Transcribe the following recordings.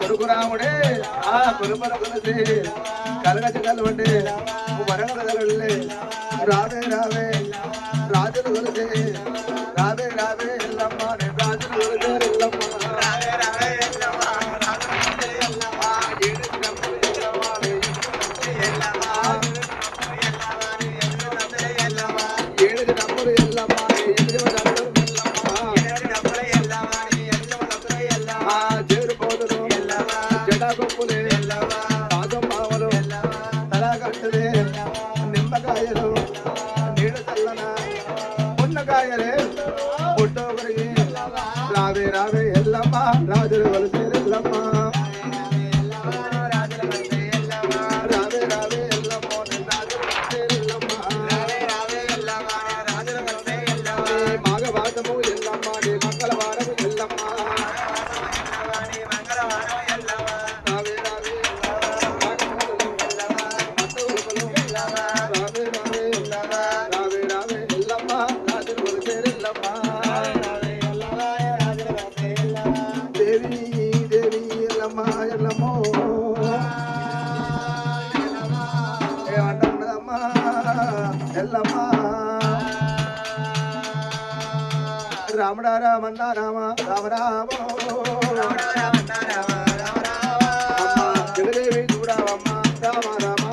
కొడుకు రాముడే. ఆ కొడుకుల కొలిసి కలగ జగలు వరగల జగలే రావే రావే రాజులు కొలిసి రావే రావే ఎల్లమ్మ నే రాజులు కొలిసే ఎల్లమ్మ. రావే రావే ఎల్లమ్మ ఆ ఏడు దినములు ఎల్లమ్మ. నే ఏడు దినములు ఎల్లమ్మ నే ఎనిమిది ఎల్లమ్మ. జేరు పోదురు జడ మున్నకాయలే పుట్టోగరి రావే రావే రావే రావే ఎల్లమ్మ. నీ రాజులు ఎల్లమ్మ. నీ ఎల్లమ్మ నీ మంగళవారము ఎల్లమ్మ. ఎల్లమ్మ. రాముడా రామన్న రామ రామ రామో. జగదేవి చూడవమ్మ రామ రామ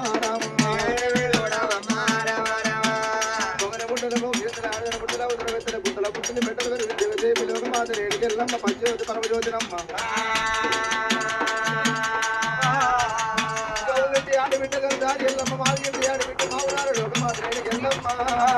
జగదేవి లోకమాత రేడికి ఎల్లమ్మ పరమజ్యోతినమ్మ. ఆడబిడ్డ గారు దారి ఎల్లమ్మ మాది ఆడబిడ్డ మావునారు లోకమాత రేడికి ఎల్లమ్మ